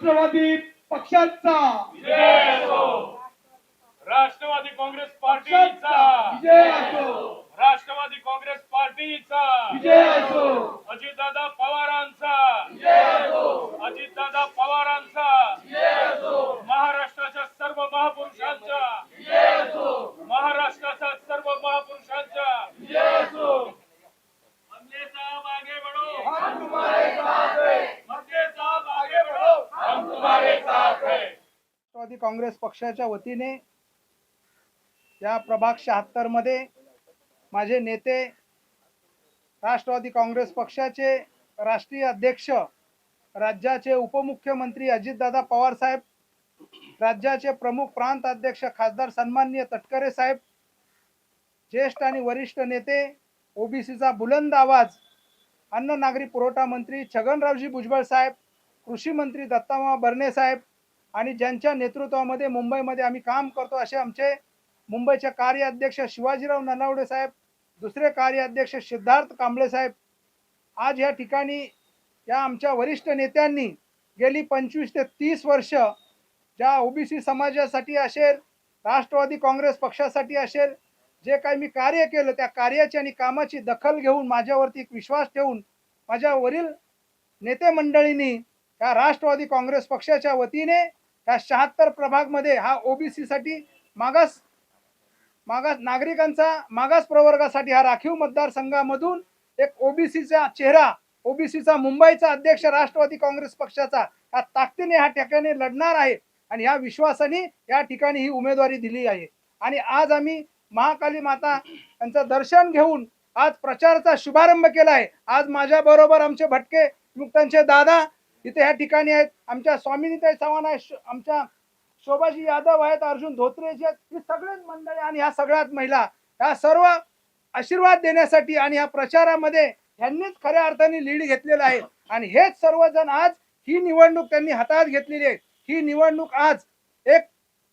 राष्ट्रवादी पक्षाचा. राष्ट्रवादी काँग्रेस पार्टीचा. विजय असो. राष्ट्रवादी काँग्रेस पार्टीचा. विजय असो. अजितदादा पवारांचा. विजय असो. अजितदादा पवारांचा महाराष्ट्राच्या सर्व महापुरुषांच्या विजय असो महाराष्ट्राच्या सर्व महापुरुषांच्या विजय असो मधले साहब आगे बढ़ो हम तुम्हारे साथ हैं मधले साहब आगे बढ़ो हम तुम्हारे साथ हैं राष्ट्रवादी काँग्रेस पक्षाच्या वतीने या प्रभाग शहात्तरमध्ये माझे नेते राष्ट्रवादी काँग्रेस पक्षाचे राष्ट्रीय अध्यक्ष राज्याचे उपमुख्यमंत्री अजितदादा पवार साहेब राज्याचे प्रमुख प्रांत अध्यक्ष खासदार सन्माननीय तटकरे साहेब ज्येष्ठ आणि वरिष्ठ नेते ओबीसीचा बुलंद आवाज अन्न नागरी पुरवठा मंत्री छगनरावजी भुजबळ साहेब कृषी मंत्री दत्तामा भरणे साहेब आणि ज्यांच्या नेतृत्वामध्ये मुंबईमध्ये आम्ही काम करतो असे आमचे मुंबईचे कार्याध्यक्ष शिवाजीराव ननावडे साहेब दुसरे कार्याध्यक्ष सिद्धार्थ कांबळे साहेब. आज या ठिकाणी या आमच्या वरिष्ठ नेत्यांनी गेली पंचवीस ते तीस वर्ष ज्या ओबीसी समाजासाठी असेल राष्ट्रवादी काँग्रेस पक्षासाठी असेल जे काही मी कार्य केलं त्या कार्याची आणि कामाची दखल घेऊन माझ्यावरती एक विश्वास ठेवून माझ्या वरील नेते मंडळींनी या राष्ट्रवादी काँग्रेस पक्षाच्या वतीने त्या शहात्तर प्रभागमध्ये हा ओबीसी साठी मागास मागास नागरिकांचा मागास प्रवर्गासाठी हा राखीव मतदारसंघामधून एक ओबीसीचा चेहरा ओबीसीचा मुंबईचा अध्यक्ष राष्ट्रवादी काँग्रेस पक्षाचा या ताकदीने ह्या ठिकाणी लढणार आहे आणि ह्या विश्वासाने या ठिकाणी ही उमेदवारी दिली आहे. आणि आज आम्ही महाकाली माता यांचं दर्शन घेऊन आज प्रचाराचा शुभारंभ केला आहे आज माझ्या बरोबर आमचे भटके मुक्तांचे दादा इथे ह्या ठिकाणी आहेत. आमच्या स्वामिनीताई चव्हाण आहेत शो- आमच्या शोभाजी यादव आहेत अर्जुन धोत्रेजी आहेत ही सगळेच मंडळी आणि ह्या सगळ्यात महिला ह्या सर्व आशीर्वाद देण्यासाठी आणि ह्या प्रचारामध्ये ह्यांनीच खऱ्या अर्थाने लीड घेतलेला आहे. आणि हेच सर्वजण आज ही निवडणूक त्यांनी हातात घेतलेली आहे. ही निवडणूक आज एक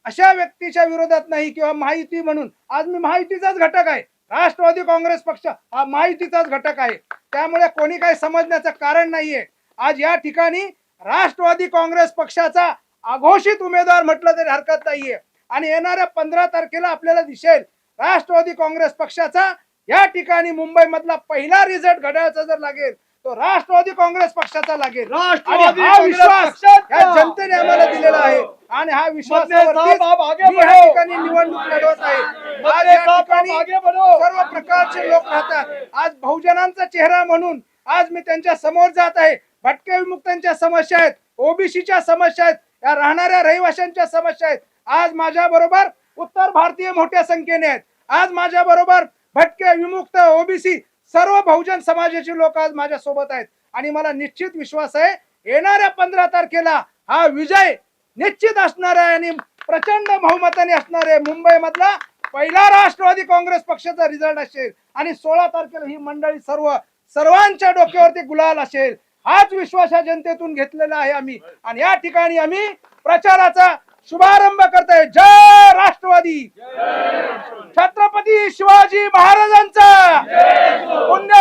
अशा व्यक्तीच्या विरोधात नाही किंवा महायुती म्हणून. आज मी महायुतीचाच घटक आहे. राष्ट्रवादी काँग्रेस पक्ष हा महायुतीचाच घटक आहे. त्यामुळे कोणी काही समजण्याचं कारण नाहीये. आज या ठिकाणी राष्ट्रवादी काँग्रेस पक्षाचा अघोषित उमेदवार म्हटलं तरी हरकत नाहीये आणि येणाऱ्या पंधरा तारखेला आपल्याला दिसेल राष्ट्रवादी काँग्रेस पक्षाचा या ठिकाणी मुंबई मधला पहिला रिझल्ट घड्याळाचा जर लागेल तो राष्ट्रवादी काँग्रेस पक्षाचा लागेल आणि राष्ट्रवादी हा काँग्रेस विश्वास. या जनतेने आम्हाला दिलेला आहे आणि हा बढ़ो. ठिकाणी निवडणूक लढवत आहे आज या ठिकाणी. सर्व प्रकारचे लोक राहतात आज बहुजनांचा चेहरा म्हणून आज मी त्यांच्यासमोर जात आहे भटके विमुक्तांच्या समस्या आहेत ओबीसीच्या समस्या आहेत या राहणाऱ्या रहिवाशांच्या समस्या आहेत. आज माझ्या बरोबर उत्तर भारतीय मोठ्या संख्येने आहेत. आज माझ्या बरोबर भटके विमुक्त ओबीसी सर्व बहुजन समाजाचे लोक आज माझ्या सोबत आहेत. आणि मला निश्चित विश्वास आहे येणाऱ्या पंधरा तारखेला हा विजय निश्चित असणार आहे आणि प्रचंड बहुमताने असणार आहे. मुंबई मधला पहिला राष्ट्रवादी काँग्रेस पक्षाचा रिझल्ट असेल आणि सोळा तारखेला ही मंडळी सर्व सर्वांच्या डोक्यावरती गुलाल असेल. हाच विश्वास या जनतेतून घेतलेला आहे आम्ही. आणि या ठिकाणी आम्ही प्रचाराचा शुभारंभ करतोय. जय राष्ट्रवादी. छत्रपती शिवाजी महाराजांचा पुण्य